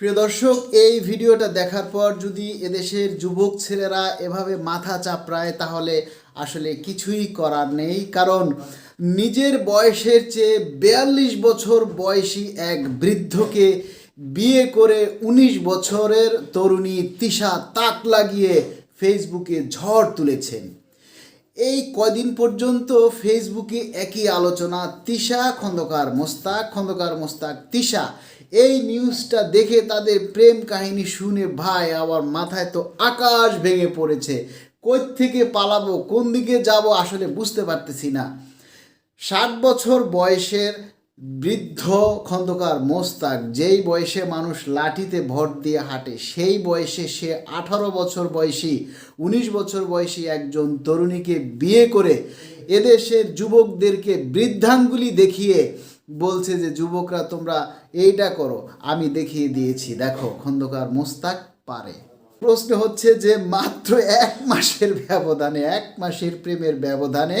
প্রিয় দর্শক, এই ভিডিওটা দেখার পর যদি এদেশের যুবক ছেলেরা এভাবে মাথা চাপড়ায়, তাহলে আসলে কিছুই করার নেই। কারণ নিজের বয়সের চেয়ে বিয়াল্লিশ বছর বয়সী এক বৃদ্ধকে বিয়ে করে ১৯ বছরের তরুণী তিশা তাক লাগিয়ে ফেসবুকে ঝড় তুলেছেন। এই কয়দিন পর্যন্ত ফেসবুকে একই আলোচনা। তিশা খন্দকার মোস্তাক খন্দকার মোস্তাক, তিশা। এই নিউজটা দেখে তাদের প্রেম কাহিনী শুনে ভাই আবার মাথায় তো আকাশ ভেঙে পড়েছে। কই থেকে পালাবো, কোন দিকে যাব আসলে বুঝতে পারতেছি না। ষাট বছর বয়সের বৃদ্ধ খন্দকার মোস্তাক যেই বয়সে মানুষ লাঠিতে ভর দিয়ে হাঁটে, সেই বয়সে সে আঠারো বছর বয়সী, উনিশ বছর বয়সী একজন তরুণীকে বিয়ে করে এদেশের যুবকদেরকে বৃদ্ধাঙ্গুলি দেখিয়ে বলছে যে, যুবকরা, তোমরা এইটা করো, আমি দেখিয়ে দিয়েছি। দেখো, খন্দকার মোস্তাক পারে। প্রশ্ন হচ্ছে যে, মাত্র এক মাসের ব্যবধানে, এক মাসের প্রেমের ব্যবধানে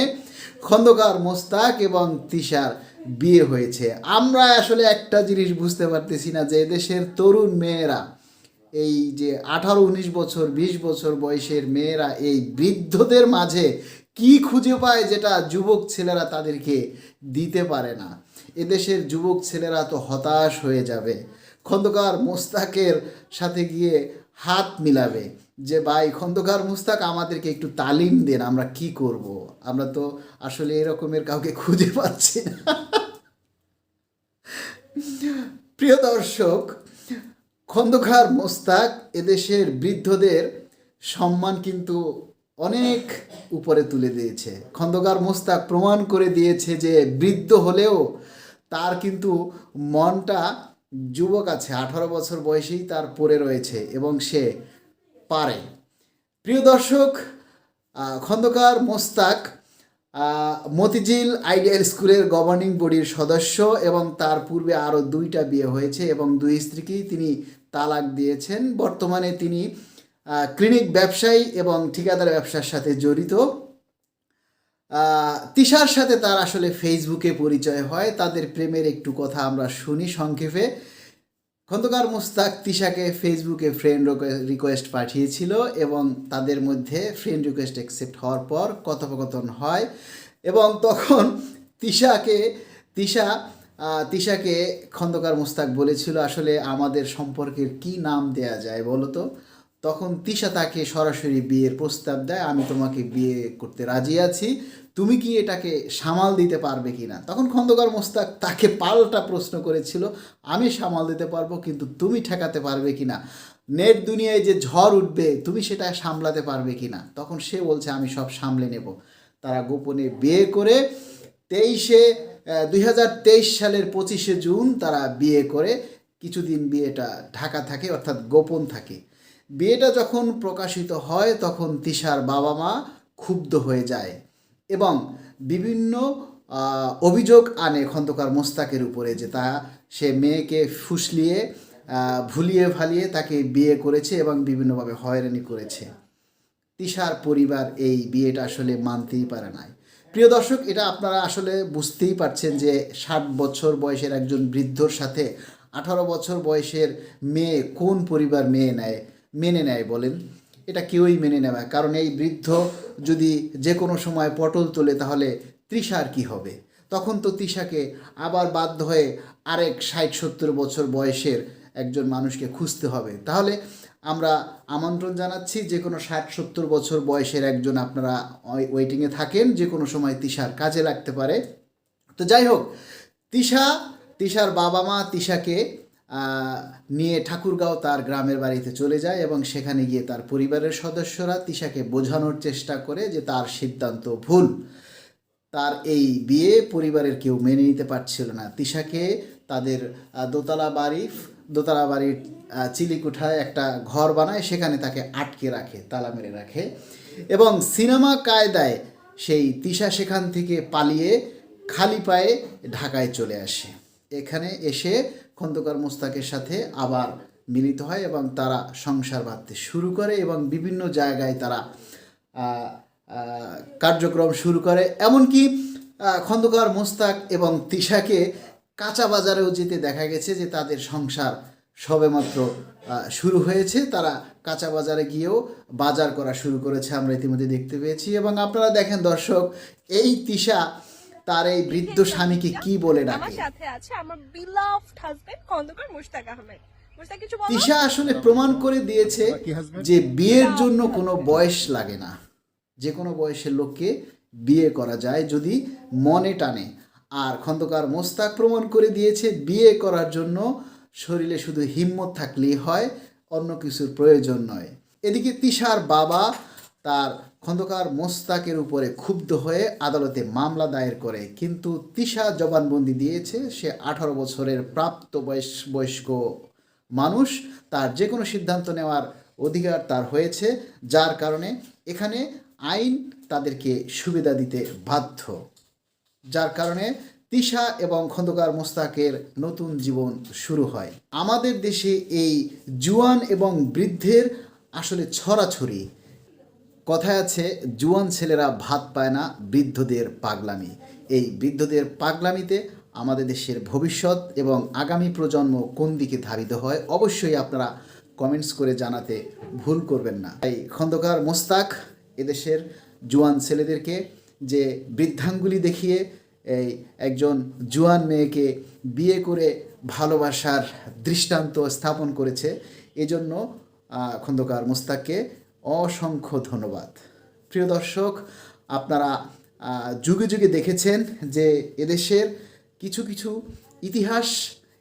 খন্দকার মোস্তাক এবং তিশার বিয়ে হয়েছে। আমরা আসলে একটা জিনিস বুঝতে পারতেছি না যে এদেশের তরুণ মেয়েরা, এই যে আঠারো, উনিশ বছর, বিশ বছর বয়সের মেয়েরা, এই বৃদ্ধদের মাঝে কি খুঁজে পায় যেটা যুবক ছেলেরা তাদেরকে দিতে পারে না? এদেশের যুবক ছেলেরা তো হতাশ হয়ে যাবে। খন্দকার মোস্তাকের সাথে গিয়ে হাত মিলাবে। যে, ভাই, খন্দকার মুস্তাক, আমাদেরকে একটু তালিম দেন, আমরা কি করব? আমরা তো আসলে এরকমের কাউকে খুঁজে পাচ্ছি না। প্রিয় দর্শক, খন্দকার মোস্তাক এদেশের বৃদ্ধদের সম্মান কিন্তু অনেক উপরে তুলে দিয়েছে। খন্দকার মোস্তাক প্রমাণ করে দিয়েছে যে, বৃদ্ধ হলেও তার কিন্তু মনটা যুবক আছে, আঠারো বছর বয়সেই তার পড়ে রয়েছে এবং সে পারে। প্রিয় দর্শক খন্দকার মোস্তাক মতিঝিল আইডিয়াল স্কুলের গভর্নিং বডির সদস্য এবং তার পূর্বে আরও দুইটা বিয়ে হয়েছে এবং দুই স্ত্রীকেই তিনি তালাক দিয়েছেন। বর্তমানে তিনি ক্লিনিক ব্যবসায়ী এবং ঠিকাদার ব্যবসার সাথে জড়িত। তিশার সাথে তার আসলে ফেসবুকে পরিচয় হয়। তাদের প্রেমের একটু কথা আমরা শুনি সংক্ষেপে। খন্দকার মুস্তাক তিশাকে ফেসবুকে ফ্রেন্ড রিকোয়েস্ট পাঠিয়েছিল এবং তাদের মধ্যে ফ্রেন্ড রিকোয়েস্ট অ্যাকসেপ্ট হওয়ার পর কথোপকথন হয় এবং তখন তিশাকে, তিশা তিশাকে খন্দকার মুস্তাক বলেছিল, আসলে আমাদের সম্পর্কের কি নাম দেয়া যায় বলো তো? তখন তিশা তাকে সরাসরি বিয়ের প্রস্তাব দেয়, আমি তোমাকে বিয়ে করতে রাজি আছি। তুমি কি এটাকে সামাল দিতে পারবে কি না তখন খন্দকার মোস্তাক তাকে পাল্টা প্রশ্ন করেছিল, আমি সামাল দিতে পারব, কিন্তু তুমি ঠেকাতে পারবে কি না নেট দুনিয়ায় যে ঝড় উঠবে, তুমি সেটা সামলাতে পারবে কি না তখন সে বলছে, আমি সব সামলে নেব। তারা গোপনে বিয়ে করে তেইশে দুই হাজার তেইশ সালের পঁচিশে জুন তারা বিয়ে করে। কিছুদিন বিয়েটা ঢাকা থাকে, অর্থাৎ গোপন থাকে। বিয়েটা যখন প্রকাশিত হয়, তখন তিশার বাবা মা ক্ষুব্ধ হয়ে যায় এবং বিভিন্ন অভিযোগ আনে খন্দকার মোস্তাকের উপরে যে তা, সে মেয়েকে ফুসলিয়ে ভুলিয়ে ভালিয়ে তাকে বিয়ে করেছে এবং বিভিন্নভাবে হয়রানি করেছে। তিশার পরিবার এই বিয়েটা আসলে মানতেই পারে নাই। প্রিয় দর্শক, এটা আপনারা আসলে বুঝতেই পারছেন যে ষাট বছর বয়সের একজন বৃদ্ধর সাথে আঠারো বছর বয়সের মেয়ে কোন পরিবার মেয়ে নেয়। মেনে নেয় বলেন। এটা কেউই মেনে নেবে কারণ এই বৃদ্ধ যদি যে কোনো সময় পটল তোলে তাহলে তৃষার কি হবে? তখন তো তৃষাকে আবার বাধ্য হয়ে আরেক ষাট সত্তর বছর বয়সের একজন মানুষকে খুঁজতে হবে। তাহলে আমরা আমন্ত্রণ জানাচ্ছি যে কোনো ষাট সত্তর বছর বয়সের একজন আপনারা ওয়েটিংয়ে থাকেন যে কোনো সময় তিশার কাজে লাগতে পারে। তো যাই হোক তৃষা তিশার বাবা মা আহ, নিয়ে ঠাকুরগাঁও তার গ্রামের বাড়িতে চলে যায় এবং সেখানে গিয়ে তার পরিবারের সদস্যরা তিশাকে বোঝানোর চেষ্টা করে যে তার সিদ্ধান্ত ভুল। তার এই বিয়ে পরিবারের কেউ মেনে নিতে পারছিল না। তিশাকে তাদের দোতলা বাড়ি, দোতলা বাড়ির চিলিকুঠায় একটা ঘর বানায়, সেখানে তাকে আটকে রাখে, তালা মেরে রাখে এবং সিনেমা কায়দায় সেই তিশা সেখান থেকে পালিয়ে খালি পায়ে ঢাকায় চলে আসে। এখানে এসে খন্দকার মোস্তাকের সাথে আবার মিলিত হয় এবং তারা সংসার বাঁধতে শুরু করে এবং বিভিন্ন জায়গায় তারা কার্যক্রম শুরু করে। এমনকি খন্দকার মোস্তাক এবং তিশাকে কাঁচা বাজারেও যেতে দেখা গেছে যে তাদের সংসার সবেমাত্র শুরু হয়েছে। তারা কাঁচা বাজারে গিয়েও বাজার করা শুরু করেছে, আমরা ইতিমধ্যে দেখতে পেয়েছি। এবং আপনারা দেখেন দর্শক, এই তিশা তার এই বৃদ্ধ স্বামীকে কি বলে আমার ডাকে? সাথে আছে আমার বিলাভড হাজবেন্ড খন্দকার মুশতাক আহমেদ। মুশতাক কিছু বলো? তিশা আসলে প্রমাণ করে দিয়েছে যে বিয়ের জন্য কোনো বয়স লাগে না। যে কোনো বয়সের লোককে বিয়ে করা যায় যদি মনে টানে। আর খন্দকার মোস্তাক প্রমাণ করে দিয়েছে বিয়ে করার জন্য শরীরে শুধু হিম্মত থাকলেই হয় অন্য কিছুর প্রয়োজন নয়। এদিকে তিশার বাবা তার খন্দকার মোস্তাকের উপরে ক্ষুব্ধ হয়ে আদালতে মামলা দায়ের করে। কিন্তু তিশা জবানবন্দি দিয়েছে সে আঠারো বছরের প্রাপ্ত বয়স বয়স্ক মানুষ। তার যে কোনো সিদ্ধান্ত নেওয়ার অধিকার তার হয়েছে, যার কারণে এখানে আইন তাদেরকে সুবিধা দিতে বাধ্য। যার কারণে তিশা এবং খন্দকার মোস্তাকের নতুন জীবন শুরু হয়। আমাদের দেশে এই জুয়ান এবং বৃদ্ধের আসলে ছড়াছড়ি। কথায় আছে, জুয়ান ছেলেরা ভাত পায় না, বৃদ্ধদের পাগলামি। এই বৃদ্ধদের পাগলামিতে আমাদের দেশের ভবিষ্যৎ এবং আগামী প্রজন্ম কোন দিকে ধাবিত হয়, অবশ্যই আপনারা কমেন্টস করে জানাতে ভুল করবেন না। এই খন্দকার মোস্তাক, এদেশের জুয়ান ছেলেদেরকে যে বৃদ্ধাঙ্গুলি দেখিয়ে এই একজন জুয়ান মেয়েকে বিয়ে করে ভালোবাসার দৃষ্টান্ত স্থাপন করেছে, এজন্য খন্দকার মুস্তাককে অসংখ্য ধন্যবাদ। প্রিয় দর্শক, আপনারা যুগে যুগে দেখেছেন যে এদেশের কিছু কিছু ইতিহাস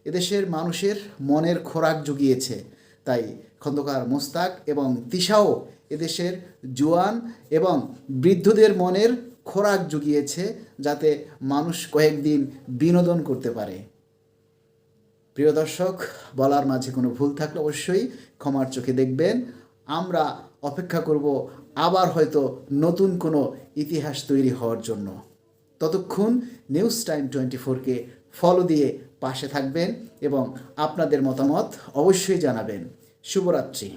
এদেশের মানুষের মনের খোরাক জুগিয়েছে। তাই খন্দকার মোস্তাক এবং তিশাও এদেশের জোয়ান এবং বৃদ্ধদের মনের খোরাক জুগিয়েছে যাতে মানুষ কয়েকদিন বিনোদন করতে পারে। প্রিয় দর্শক, বলার মাঝে কোনো ভুল থাকলে অবশ্যই ক্ষমার চোখে দেখবেন। আমরা অপেক্ষা করব আবার হয়তো নতুন কোনো ইতিহাস তৈরি হওয়ার জন্য। ততক্ষণ নিউজ টাইম টোয়েন্টি ফোরকে ফলো দিয়ে পাশে থাকবেন এবং আপনাদের মতামত অবশ্যই জানাবেন। শুভরাত্রি।